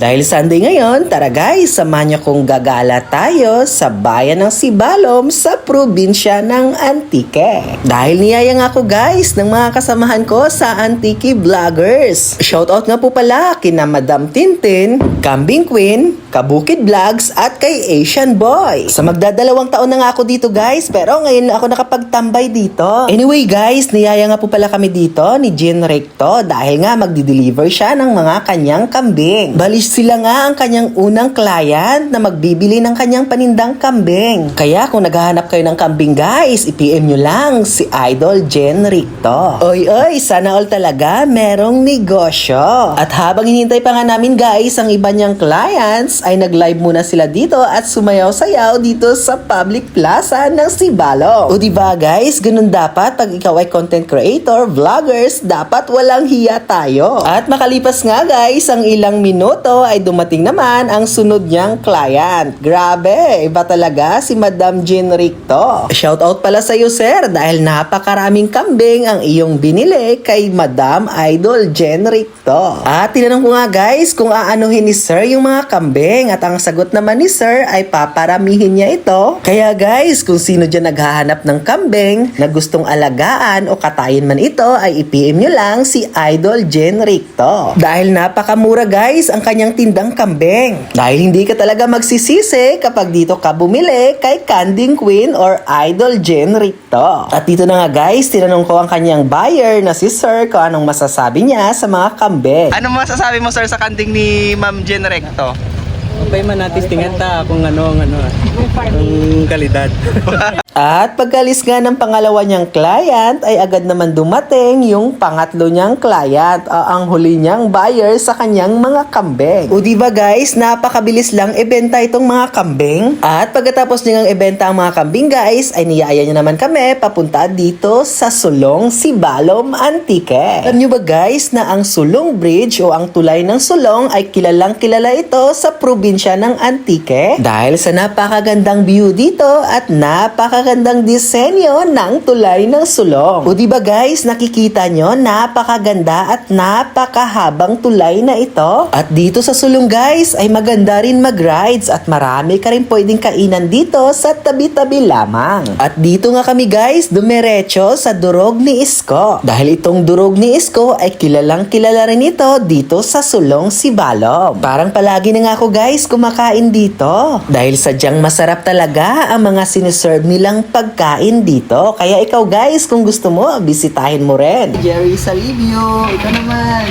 Dahil Sunday ngayon, tara guys, samahan niyo kong gagala tayo sa bayan ng Sibalom sa probinsya ng Antique. Dahil niyaya nga ako guys ng mga kasamahan ko sa Antique Vloggers. Shoutout nga po pala kina Madam Tintin, Kambing Queen, Kabukid Vlogs at kay Asian Boy. Sa magdadalawang taon na nga ako dito guys, pero ngayon ako nakapagtambay dito. Anyway guys, niyaya nga po pala kami dito ni Jean Recto dahil nga magdi-deliver siya ng mga kanyang kambing. Balis sila nga ang kanyang unang client na magbibili ng kanyang panindang kambing. Kaya kung naghahanap kayo ng kambing guys, i-PM nyo lang si Idol Jen Recto. Oy oy, sana all talaga merong negosyo. At habang hinintay pa nga namin guys ang iba niyang clients, ay nag-live muna sila dito at sumayaw-sayaw dito sa public plaza ng Sibalo. O diba guys, ganun dapat pag ikaw ay content creator, vloggers, dapat walang hiya tayo. At makalipas nga guys, ang ilang minuto ay dumating naman ang sunod niyang client. Grabe, iba talaga si Madam Jean Ricto. Shoutout pala sa iyo sir dahil napakaraming kambing ang iyong binili kay Madam Idol Jen Ricto. At tinanong ko nga guys kung aanuhin ni sir yung mga kambing at ang sagot naman ni sir ay paparamihin niya ito. Kaya guys, kung sino dyan naghahanap ng kambing na gustong alagaan o katayin man ito ay i-PM nyo lang si Idol Jen Ricto. Dahil napakamura guys ang kanyang tindang kambing. Dahil hindi ka talaga magsisisi kapag dito ka bumili kay Canding Queen or Idol Jen Ricto. At dito na nga guys, tinanong ko ang kanyang buyer na si Sir kung anong masasabi niya sa mga kambing. Ano masasabi mo sir sa kanding ni Ma'am Jen Recto? Abay man natin tingnan ta kung ano ang ano ang kalidad. At pagkalis nga ng pangalawa niyang client ay agad naman dumating yung pangatlo niyang client o ang huli niyang buyer sa kanyang mga kambing. O diba guys, napakabilis lang ibenta itong mga kambing. At pagkatapos niyang ibenta ang mga kambing guys, ay niyaya niya naman kami papunta dito sa Sulong Sibalom Antique. Alam niyo ba guys na ang Sulong Bridge o ang tulay ng Sulong ay kilalang kilala ito sa probinsya ng Antique dahil sa napakagandang view dito at napakagandang disenyo ng tulay ng Sulong. O diba guys, nakikita nyo, napakaganda at napakahabang tulay na ito. At dito sa Sulong guys, ay maganda rin mag-rides at marami ka rin pwedeng kainan dito sa tabi-tabi lamang. At dito nga kami guys, dumiretso sa Durog ni Isko. Dahil itong Durog ni Isko ay kilalang kilala rin ito dito sa Sulong Sibalom. Parang palagi na nga ako guys kumakain dito. Dahil sadyang masarap talaga ang mga siniserve nilang pagkain dito. Kaya ikaw guys, kung gusto mo, bisitahin mo rin. Jerry Salivio, ikaw naman.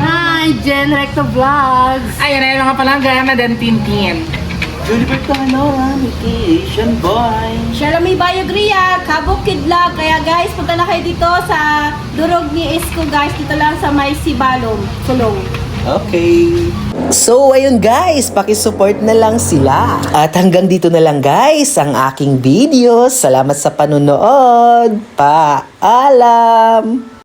Hi, Jen Recto Vlogs! Ayun na yung mga palangga, Madam Tintin. Juniper Canora, Mickey, Asian Boy. Shalom Bayogria, Kabukid Vlog. Kaya guys, punta na kayo dito sa Durog ni Isko guys. Dito lang sa May Sibalong, Sulong. Okay. So, ayun guys, pakisupport na lang sila. At hanggang dito na lang guys, ang aking video. Salamat sa panunood. Paalam!